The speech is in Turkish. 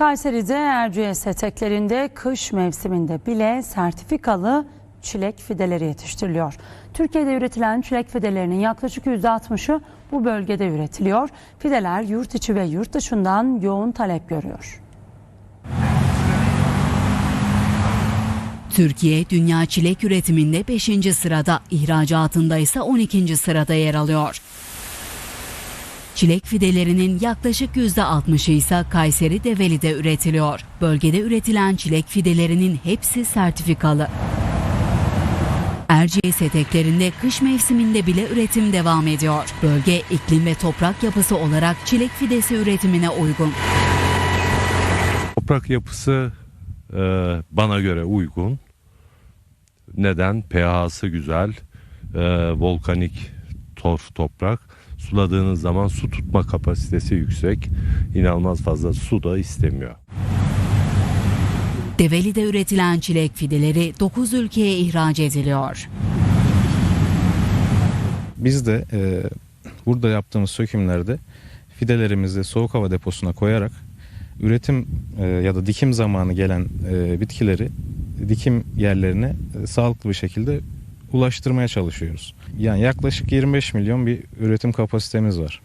Kayseri'de Erciyes eteklerinde kış mevsiminde bile sertifikalı çilek fideleri yetiştiriliyor. Türkiye'de üretilen çilek fidelerinin yaklaşık %60'ı bu bölgede üretiliyor. Fideler yurt içi ve yurt dışından yoğun talep görüyor. Türkiye dünya çilek üretiminde 5. sırada, ihracatında ise 12. sırada yer alıyor. Çilek fidelerinin yaklaşık %60'ı ise Kayseri Develi'de üretiliyor. Bölgede üretilen çilek fidelerinin hepsi sertifikalı. Erciyes eteklerinde kış mevsiminde bile üretim devam ediyor. Bölge iklim ve toprak yapısı olarak çilek fidesi üretimine uygun. Toprak yapısı e, bana göre uygun. Neden? pH'sı güzel, e, volkanik torf toprak. Suladığınız zaman su tutma kapasitesi yüksek. İnanılmaz fazla su da istemiyor. Develi'de üretilen çilek fideleri 9 ülkeye ihraç ediliyor. Biz de e, burada yaptığımız sökümlerde fidelerimizi soğuk hava deposuna koyarak üretim e, ya da dikim zamanı gelen e, bitkileri dikim yerlerine e, sağlıklı bir şekilde ulaştırmaya çalışıyoruz. Yani yaklaşık 25 milyon bir üretim kapasitemiz var.